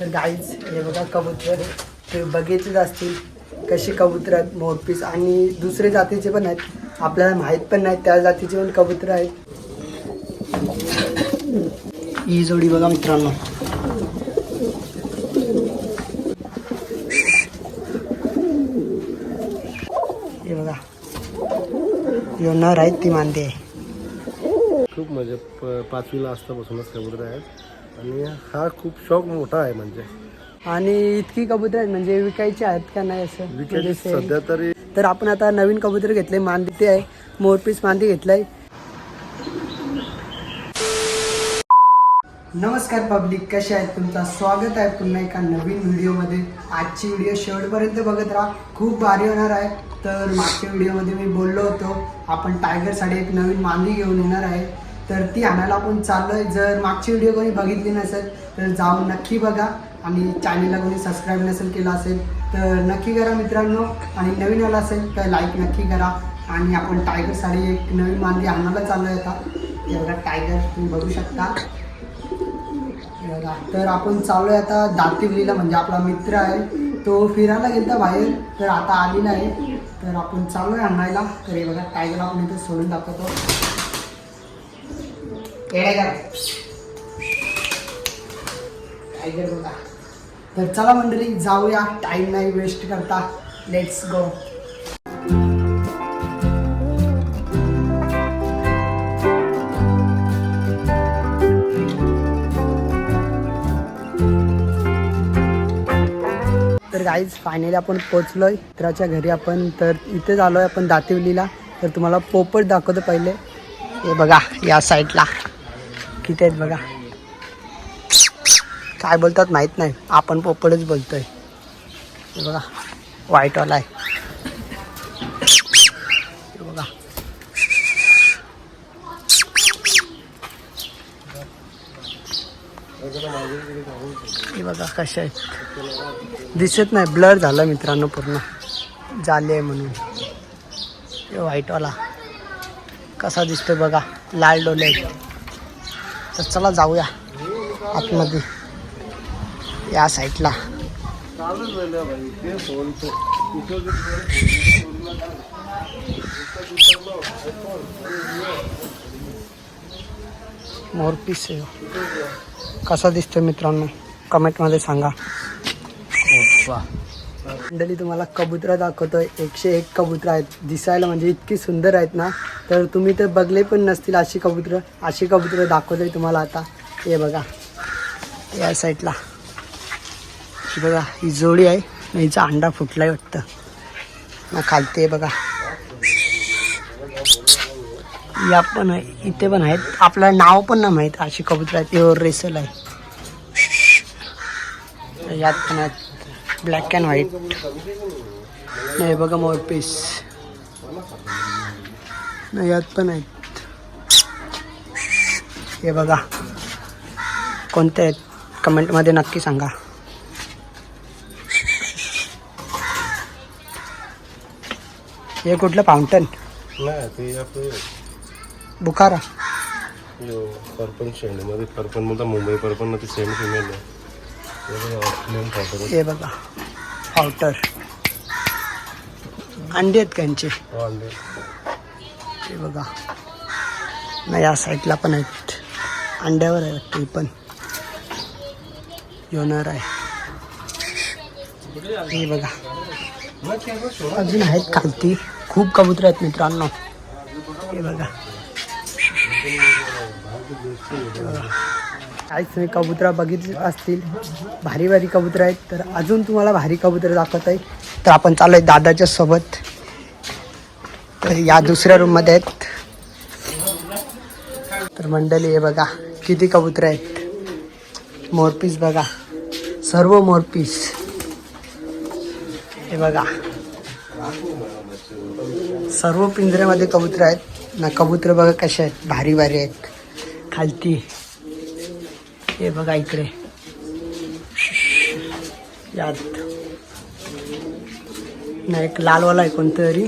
तर गाईज हे बघा कबूतर. ते बघितलेच असतील कशी कबूतर आहेत मोरपीस आणि दुसरे जातीचे पण आहेत. आपल्याला माहीत पण नाही त्या जातीचे पण कबूतर आहेत. ही जोडी बघा मित्रांनो. हे बघा. यो नर आहेत ती मानते आहे खूप म्हणजे प पाचवीला असतापासूनच कबूतर आहेत. आणि हा खूप शौक मोठा आहे म्हणजे. आणि इतकी कबूतर आहेत म्हणजे विकायची आहेत का नाही असं? म्हणजे विकेट sale? सध्या तरी तर आपण आता नवीन कबूतर घेतले मांदी ते आहे मोरपीस मांदी घेतलाय. नमस्कार पब्लिक कसे आहेत तुमचं? स्वागत आहे पुन्हा एका नवीन व्हिडिओमध्ये. आजची व्हिडिओ शेवटपर्यंत बघत राहा. खूप भारी होणार आहे. तर मागच्या व्हिडिओमध्ये मी बोललो होतो आपण टायगरसाठी एक नवीन मांदी घेऊन येणार आहे. तर ती आणायला आपण आहे जर मागची व्हिडिओ कोणी बघितली नसेल तर जाऊन नक्की बघा. आणि चॅनलला कोणी सबस्क्राईब नसेल केलं असेल तर नक्की करा मित्रांनो. आणि नवीन आला असेल तर लाईक नक्की करा. आणि आपण टायगर साडी एक नवीन मांदी आणायला चाललोय आता. एवढा टायगर तुम्ही बघू शकता. बघा. तर आपण चाललोय आता दातिवलीला म्हणजे आपला मित्र आहे. तो फिरायला गेलता बाहेर तर आता आली नाही तर आपण चाललोय आणायला. तर हे बघा टायगर आपण इथे सोडून दाखवतो. बघा तर चला मंडळी जाऊया. टाइम नाही वेस्ट करता. लेट्स गो तर गाईज फायनली आपण पोचलोय. मित्राच्या घरी आपण तर इथे झालोय आपण दातिवलीला. तर तुम्हाला पोपट दाखवतो पहिले. हे बघा या साईडला किती आहेत बघा. काय बोलतात माहीत नाही. आपण पोपडच बोलतोय. बघा व्हाईटवाला आहे. बघा. हे बघा कशा आहेत. दिसत नाही ब्लर झालं मित्रांनो पूर्ण. झाले आहे म्हणून व्हाईटवाला कसा दिसतोय बघा लाल डोले आहेत. तर चला जाऊया आतमध्ये या साईडला. चालूच राहिलं मोरपीस आहे. कसा दिसतोय मित्रांनो? कमेंटमध्ये सांगा. मंडळी तुम्हाला कबुतरं दाखवतोय. एकशे एक कबुतरं आहेत. दिसायला म्हणजे इतकी सुंदर आहेत ना. तर तुम्ही तर बघले पण नसतील अशी कबुतरं. अशी कबुतरं दाखवतोय तुम्हाला आता. हे बघा. या साईडला. बघा ही जोडी आहे. हिचा अंडा फुटलाय वाटतं. ना खालते बघा. या पण आहे. इथे पण आहेत. आपल्याला नाव पण ना माहीत. अशी कबुतर आहेत. रेसल आहे. यात पण आहेत. ब्लॅक अँड व्हाईट नाही बघा मोरपीस नाही यात पण आहेत. हे बघा. कोणते आहेत? कमेंटमध्ये नक्की सांगा. हे कुठलं? फाउंटन बुखारा. परपन शेंडमध्ये परपन म्हणतात मुंबई परपन ते सेम फिमेल आहे. हे बघा, फाउटर अंडे आहेत त्यांचे. हो, हे बघा. नाही या साईडला पण आहेत. अंड्यावर आहे ही पण. योनर आहे. हे बघा. अजून आहेत खालती. खूप कबूतर आहेत मित्रांनो. हे बघा. काहीच तुम्ही कबुतरा बघितली असतील. भारी भारी कबुतर आहेत. तर अजून तुम्हाला भारी कबुतर दाखवत आहे. तर आपण चालू आहे दादाच्या सोबत. तर या दुसऱ्या रूममध्ये आहेत. तर मंडळी हे बघा किती कबुतर आहेत. मोरपीस बघा. सर्व मोरपीस हे बघा. सर्व पिंजऱ्यामध्ये कबुतर आहेत. ना कबूतर बघा कसे आहेत. भारी भारी आहेत. खालती. हे बघा इकडे. यात नाही एक लालवाला आहे कोणतं तरी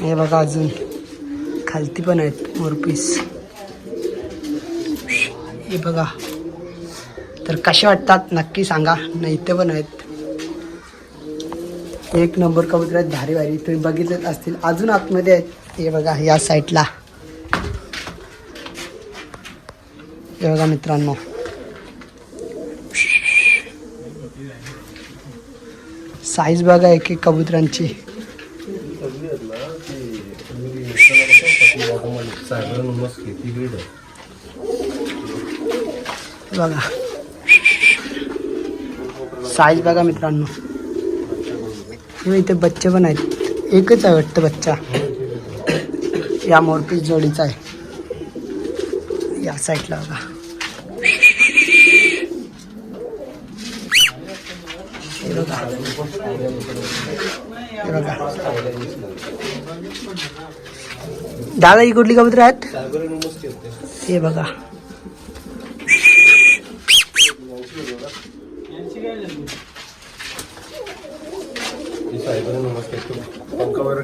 हे बघा अजून. खालती पण आहेत मोरपीस हे बघा. तर कसे वाटतात नक्की सांगा. नाही इथे पण आहेत. एक नंबर कबूतर आहेत भारी भारी. तुम्ही बघितलेच असतील. अजून आतमध्ये आहेत. हे बघा या साईडला हे बघा मित्रांनो. साईज बघा एक एक कबुतरांची. बघा, साईज बघा मित्रांनो. इथे बच्चे पण आहेत. एकच आहे वाटतं बच्चा. या मोरपीस जोडीचा आहे. या साईडला बघा हे बघा हे बघा दादा ही कुठली कबूतर आहेत? हे बघा. पंख वगैरे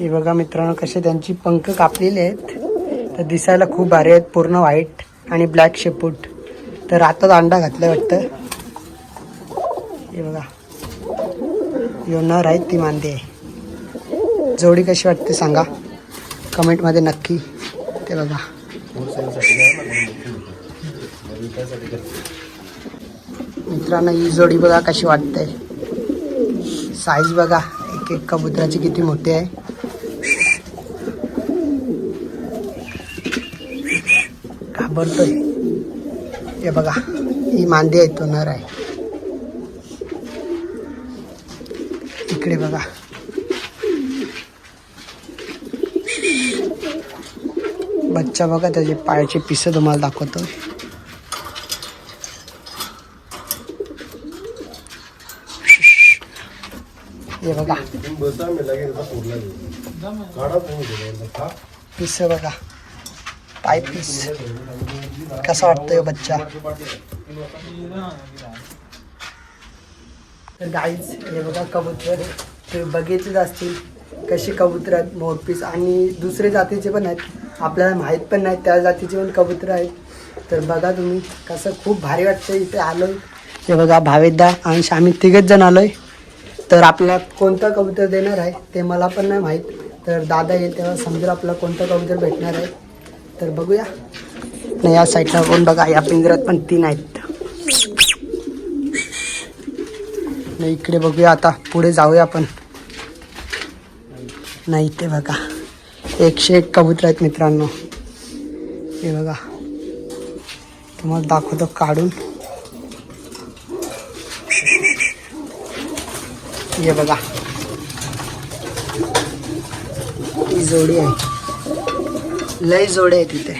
हे बघा मित्रांनो कसे त्यांची पंख कापलेले आहेत. तर दिसायला खूप भारी आहेत पूर्ण व्हाईट आणि ब्लॅक शेपूट तर आताच अंडा घातलं वाटतं. हे बघा. यो नर आहेत ती मांदे आहे जोडी कशी वाटते सांगा? कमेंटमध्ये नक्की ते बघा. मित्रांनो ही जोडी बघा कशी वाटते. साईज बघा. एक एक कबुतराची किती मोठी आहे. घाबरतोय. हे बघा. ही मांदी आहे तो नर आहे. इकडे बघा बच्चा बघा त्याचे पायाचे पिसं तुम्हाला दाखवतो. हे बघा. पिस बघा. पाय पीस. कसा वाटतोय बच्चा? तर गाईज हे बघा कबूतर. ते बघितलेच असतील कशी कबूतर आहेत मोरपीस आणि दुसरे जातीचे पण आहेत. आपल्याला माहीत पण नाही त्या जातीचे पण कबूतर आहेत. तर बघा तुम्ही कसं खूप भारी वाटतं इथे आलो हे बघा भावेदा आणि आम्ही तिघेच जण आहे तर आपल्याला कोणतं कबूतर देणार आहे ते मला पण नाही माहीत. तर दादा येईल तेव्हा समजा आपल्याला कोणतं कबूतर भेटणार आहे. तर बघूया. नाही या साईडला कोण बघा या पिंजऱ्यात पण तीन आहेत. नाही इकडे बघूया आता. पुढे जाऊया आपण. नाही ते बघा. एकशे एक कबूतर आहेत मित्रांनो. हे बघा. तुम्हाला दाखवतो काढून. हे बघा. ही जोडी आहे. लय जोडे आहे तिथे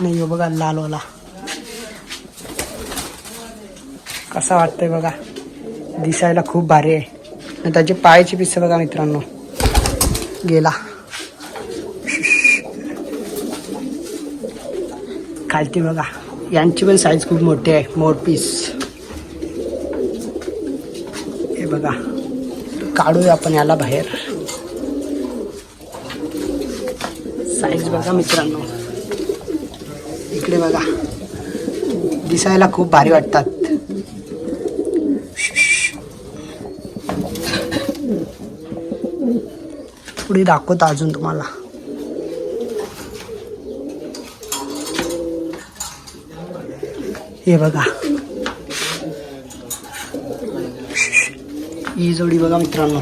नाही हो बघा लालवाला. कसा वाटतंय बघा. दिसायला खूप भारी आहे. त्याचे पायाचे पिस्से बघा मित्रांनो. गेला. खालती बघा. यांची पण साईज खूप मोठी आहे. मोर पीस हे बघा. काढूया आपण याला बाहेर. साईज बघा मित्रांनो. इकडे बघा. दिसायला खूप भारी वाटतात. पुढे दाखवतो अजून तुम्हाला. हे बघा. ही जोडी बघा मित्रांनो.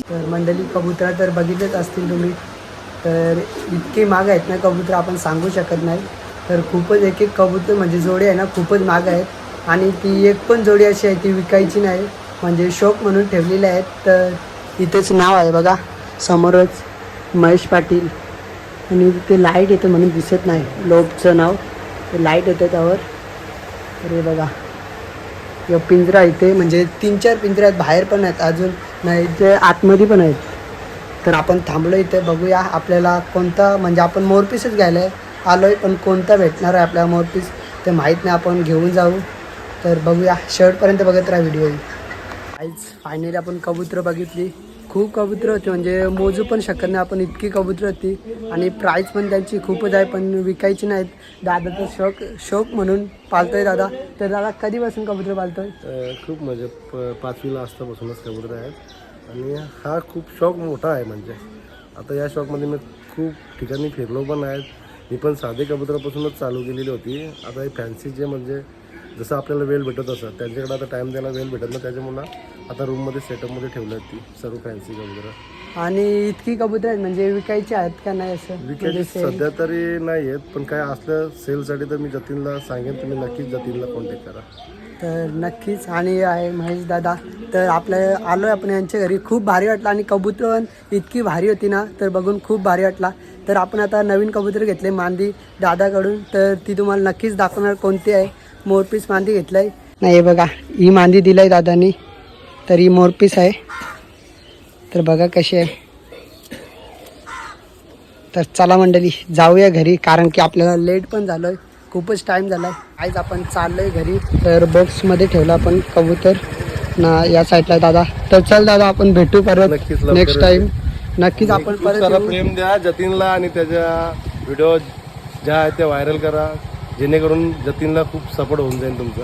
तर मंडळी कबुतरा तर बघितलेच असतील तुम्ही तर इतके महाग आहेत ना कबुतर आपण सांगू शकत नाही. तर खूपच एक एक कबूतर म्हणजे जोडी आहे ना खूपच महाग आहेत. आणि ती एक पण जोडी अशी आहे ती विकायची नाही. म्हणजे शौक म्हणून ठेवलेली आहेत. तर इथेच नाव आहे बघा समोरच महेश पाटील. आणि ते लाइट येतं म्हणून दिसत नाही लोबचं नाव. ते लाइट येतं त्यावर. तर हे बघा किंवा पिंजरा इथे म्हणजे तीन चार पिंजरे आहेत बाहेर पण आहेत अजून नाही ते आतमध्ये पण आहेत. तर आपण थांबलो इथे बघूया आपल्याला कोणता म्हणजे आपण मोरपीसच घ्यायला आहे. आलो आहे पण कोणता भेटणार आहे आपल्या मोरपीस ते माहीत नाही. आपण घेऊन जाऊ. तर बघूया. शर्टपर्यंत बघत राहा व्हिडिओ. आईच फायनली आपण कबुत्र बघितली. खूप कबुत्र होती. म्हणजे मोजू पण शकत नाही. आपण इतकी कबुत्र होती. आणि प्राईस पण त्यांची खूपच आहे पण विकायची नाहीत. दादाचा शौक शौक म्हणून पालतोय दादा. तर दादा कधीपासून कबुत्र पालतोय? खूप म्हणजे प पाचवीला असतापासूनच कबुत्र आहेत. आणि हा खूप शौक मोठा आहे म्हणजे. आता या शौकमध्ये मी खूप ठिकाणी फिरलो पण आहेत. मी पण साधे कबुतरापासूनच चालू केलेली होती. आता हे फॅन्सी जे म्हणजे जसं आपल्याला वेळ भेटत असत त्यांच्याकडे आता टाईम द्यायला वेळ भेटत नाही. त्याच्यामुळं आता रूममध्ये सेटअपमध्ये ठेवलं आहेत ती सर्व फॅन्सी कबुतरं. आणि इतकी कबूतर आहेत म्हणजे विकायची आहेत का नाही असं? विकेट सध्या तरी नाही आहेत पण काय असलं सेलसाठी तर मी जतीनला सांगेन तुम्ही नक्कीच जतीनला कॉन्टॅक्ट करा. तर नक्कीच. आणि आहे महेश दादा. तर आपल्या आलो आहे आपण यांच्या घरी. खूप भारी वाटलं. आणि कबूतर पण इतकी भारी होती ना तर बघून खूप भारी वाटला. तर आपण आता नवीन कबूतर घेतले मांदी दादाकडून. तर ती तुम्हाला नक्कीच दाखवणार कोणती आहे. मोरपीस मांदी घेतलं आहे नाही बघा. ही मांदी दिलं आहे दादानी. तर ही मोरपीस आहे. तर बघा कशी आहे. तर चला मंडळी जाऊया घरी कारण की आपल्याला लेट पण झालं आहे खूपच टाईम झाला. आहे आज आपण चाललो आहे घरी. तर बॉक्समध्ये ठेवलं आपण कबूतर. ना या साईडला दादा. तर चल दादा आपण भेटू परत नक्कीच लवकरच नेक्स्ट टाइम नक्कीच आपण खूप परत सारा येऊ. प्रेम द्या जतीनला आणि त्याच्या व्हिडिओ ज्या आहेत त्या व्हायरल करा. जेणेकरून जतीनला खूप सपोर्ट होऊन जाईल तुमचं.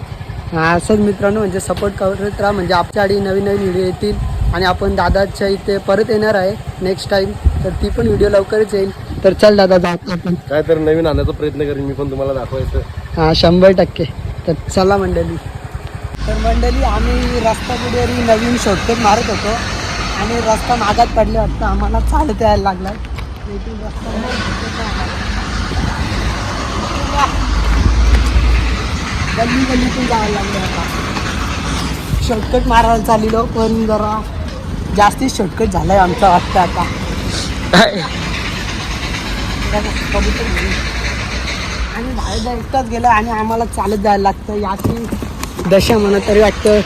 असंच मित्रांनो म्हणजे सपोर्ट करत राहा. म्हणजे आमच्याकडे नवीन नवीन व्हिडिओ येतील आणि आपण दादाच्या इथे परत येणार आहे नेक्स्ट टाइम तर ती पण व्हिडिओ लवकरच येईल. तर चल दादा जात आपण. काय तर नवीन आणण्याचा प्रयत्न करेन मी पण तुम्हाला दाखवायचं. हा शंभर टक्के. तर चला मंडळी. तर मंडळी आम्ही रस्ता कुठेतरी नवीन शॉर्टकट मारत होतो. आणि रस्ता मागात पडले वाटतं आम्हाला चालत यायला लागला रस्ता मागत होतो आम्हाला. गल्ली गल्लीतून जायला लागलं आता. शॉर्टकट मारायला चाललेलो पण जरा जास्तीच शॉर्टकट आहे आमचं वाटतं आता. आणि बाहेर एकटाच गेलं आणि आम्हाला चालत जायला लागतं. याची दशा म्हणा तरी वाटतं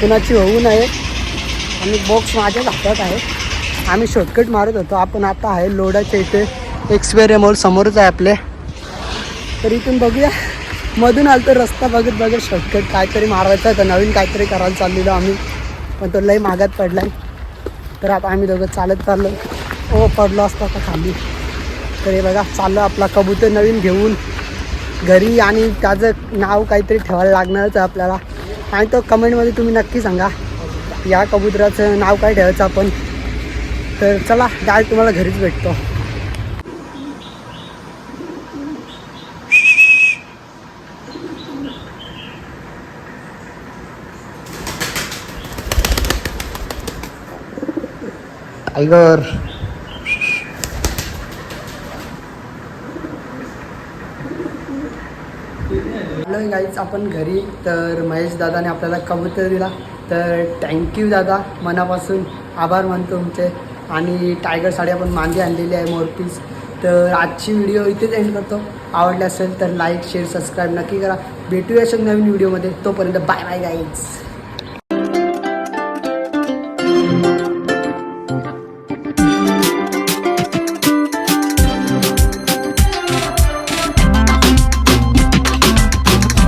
कुणाची होऊ नये. आणि बॉक्स माझ्याच हातात आहे. आम्ही शॉर्टकट मारत होतो. आपण आता आहे लोडाच्या इथे एक्सपेरिया मॉल समोरच आहे आपले. तर इथून बघूया. मधून आलं तर रस्ता बघत बघत शॉर्टकट काहीतरी मारायचा होता नवीन काहीतरी करायला चाललेलो आम्ही. पण तो लई मागात पडला तर आता आम्ही दोघं चालत चाललो. ओ पडलो असतो आता खाली. तर हे बघा चाललं आपला कबूतर नवीन घेऊन. घरी आणि त्याचं नाव काहीतरी ठेवायला लागणारच आहे आपल्याला. आणि तो कमेंटमध्ये तुम्ही नक्की सांगा या कबुतराचं नाव काय ठेवायचं आपण. तर चला डाय तुम्हाला घरीच भेटतो. टायगर हॅलो गाईच आपण घरी तर महेश दादाने आपल्याला कबूतर दिला. तर थँक्यू दादा मनापासून आभार मानतो तुमचे. आणि टायगर साडी आपण मांदी आणलेली आहे मोरपीस तर आजची व्हिडिओ इथेच एंड करतो. आवडले असेल तर लाईक शेअर सबस्क्राईब नक्की करा. भेटूया अशा नवीन व्हिडिओमध्ये तोपर्यंत बाय बाय गाईज